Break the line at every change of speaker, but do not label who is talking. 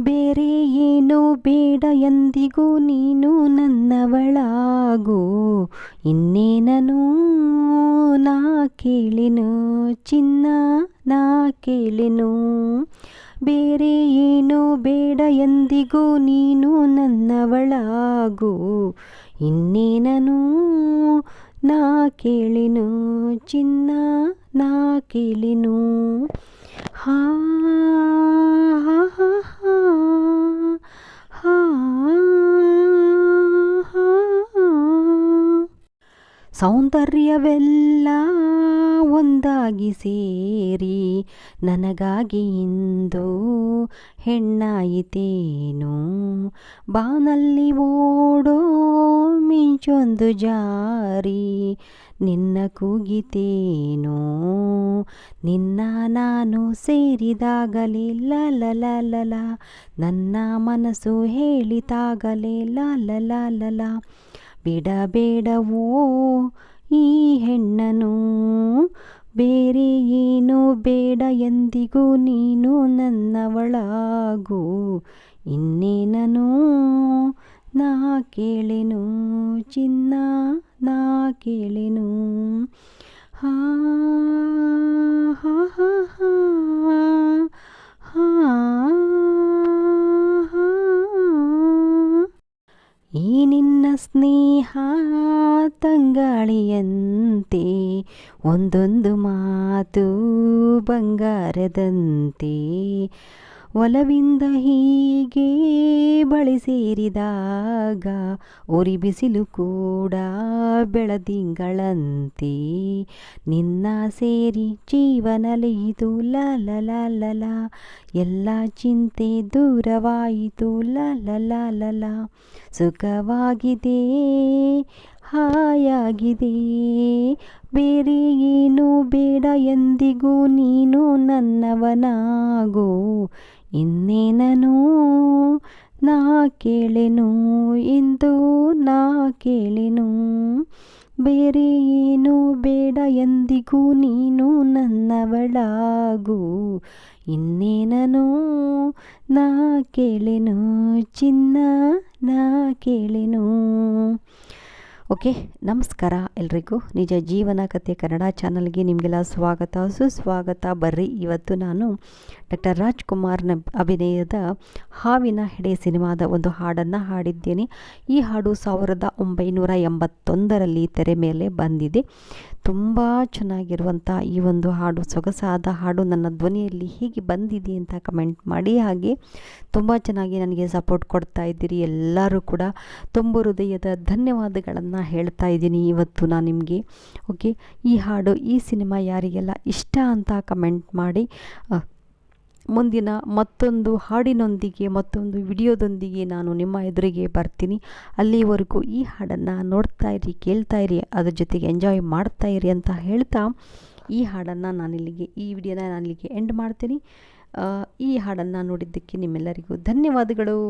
ಬೇರೆ ಏನು ಬೇಡ ಎಂದಿಗೂ ನೀನು ನನ್ನವಳಾಗು. ಇನ್ನೇನನು ನಾ ಕೇಳಿನು, ಚಿನ್ನ ನಾ ಕೇಳಿನು. ಬೇರೆ ಏನು ಬೇಡ ಎಂದಿಗೂ ನೀನು ನನ್ನವಳಾಗು. ಇನ್ನೇನನು ನಾ ಕೇಳಿನು, ಚಿನ್ನ ನಾ ಕೇಳಿನು. ಹಾ ಸೌಂದರ್ಯವೆಲ್ಲ ಒಂದಾಗಿ ಸೇರಿ ನನಗಾಗಿ ಇಂದು ಹೆಣ್ಣಾಯಿತೇನು? ಬಾನಲ್ಲಿ ಓಡೋ ಮಿಂಚೊಂದು ಜಾರಿ ನಿನ್ನ ಕೂಗಿತೇನು? ನಿನ್ನ ನಾನು ಸೇರಿದಾಗಲೇ ಲಲ ನನ್ನ ಮನಸ್ಸು ಹೇಳಿತಾಗಲೇ ಲಲ ಬಿಡಬೇಡವೋ ಈ ಹೆಣ್ಣನು? ಬೇರೆ ಏನು ಬೇಡ ಎಂದಿಗೂ ನೀನು ನನ್ನವಳಾಗು. ಇನ್ನೇನನು? ನಾ ಕೇಳೆನು, ಚಿನ್ನ ನಾ ಕೇಳೆನು. ಹಾ ಹಾ ಹಾ ಹಾ ಹಾ ಈ ನಿನ್ನ ಸ್ನೇಹ ತಂಗಾಳಿಯಂತೆ ಒಂದೊಂದು ಮಾತು ಬಂಗಾರದಂತೆ. ಒಲವಿಂದ ಹೀಗೆ ಬಳಿ ಸೇರಿದಾಗ ಉರಿ ಬಿಸಿಲು ಕೂಡ ಬೆಳದಿಂಗಳಂತೆ. ನಿನ್ನ ಸೇರಿ ಜೀವನಲಿಯಿತು ಲಲ ಲಲ ಎಲ್ಲ ಚಿಂತೆ ದೂರವಾಯಿತು ಲಲ ಲಲ ಸುಖವಾಗಿದೆ, ಹಾಯಾಗಿದೆ. ಬೇರೆ ಏನು ಬೇಡ ಎಂದಿಗೂ ನೀನು ನನ್ನವನಾಗು. ಇನ್ನೇನನು ನಾ ಕೇಳೆನು, ಇಂದು ನಾ ಕೇಳೆನು. ಬೇರೆ ಏನು ಬೇಡ ಎಂದಿಗೂ ನೀನು ನನ್ನವಳಾಗು. ಇನ್ನೇನನು ನಾ ಕೇಳೆನು, ಚಿನ್ನ ನಾ ಕೇಳೆನು. ಓಕೆ, ನಮಸ್ಕಾರ ಎಲ್ರಿಗೂ. ನಿಜ ಜೀವನ ಕಥೆ ಕನ್ನಡ ಚಾನಲ್ಗೆ ನಿಮಗೆಲ್ಲ ಸ್ವಾಗತ. ಸುಸ್ವಾಗತ ಬರ್ರಿ. ಇವತ್ತು ನಾನು ಡಾಕ್ಟರ್ ರಾಜ್ಕುಮಾರ್ನ ಅಭಿನಯದ ಹಾವಿನ ಹೆಡೆ ಸಿನಿಮಾದ ಒಂದು ಹಾಡನ್ನು ಹಾಡಿದ್ದೇನೆ. ಈ ಹಾಡು ಸಾವಿರದ ಒಂಬೈನೂರ ಎಂಬತ್ತೊಂದರಲ್ಲಿ ತೆರೆ ಮೇಲೆ ಬಂದಿದೆ. ತುಂಬ ಚೆನ್ನಾಗಿರುವಂಥ ಈ ಒಂದು ಹಾಡು, ಸೊಗಸಾದ ಹಾಡು ನನ್ನ ಧ್ವನಿಯಲ್ಲಿ ಹೀಗೆ ಬಂದಿದೆ ಅಂತ ಕಮೆಂಟ್ ಮಾಡಿ. ಹಾಗೆ ತುಂಬ ಚೆನ್ನಾಗಿ ನನಗೆ ಸಪೋರ್ಟ್ ಕೊಡ್ತಾ ಇದ್ದೀರಿ. ಎಲ್ಲರೂ ಕೂಡ ತುಂಬ ಹೃದಯದ ಧನ್ಯವಾದಗಳನ್ನು ಹೇಳ್ತಾ ಇದ್ದೀನಿ ಇವತ್ತು ನಾನು ನಿಮಗೆ. ಓಕೆ ಈ ಹಾಡು, ಈ ಸಿನಿಮಾ ಯಾರಿಗೆಲ್ಲ ಇಷ್ಟ ಅಂತ ಕಮೆಂಟ್ ಮಾಡಿ ಮುಂದಿನ ಮತ್ತೊಂದು ಹಾಡಿನೊಂದಿಗೆ, ಮತ್ತೊಂದು ವಿಡಿಯೋದೊಂದಿಗೆ ನಾನು ನಿಮ್ಮ ಎದುರಿಗೆ ಬರ್ತೀನಿ. ಅಲ್ಲಿವರೆಗೂ ಈ ಹಾಡನ್ನು ನೋಡ್ತಾ ಇರಿ, ಕೇಳ್ತಾ ಇರಿ, ಅದ್ರ ಜೊತೆಗೆ ಎಂಜಾಯ್ ಮಾಡ್ತಾ ಇರಿ ಅಂತ ಹೇಳ್ತಾ ಈ ಹಾಡನ್ನು ನಾನಿಲ್ಲಿಗೆ, ಈ ವಿಡಿಯೋನ ನಾನಿಲ್ಲಿಗೆ ಎಂಡ್ ಮಾಡ್ತೀನಿ. ಈ ಹಾಡನ್ನು ನೋಡಿದ್ದಕ್ಕೆ ನಿಮ್ಮೆಲ್ಲರಿಗೂ ಧನ್ಯವಾದಗಳು.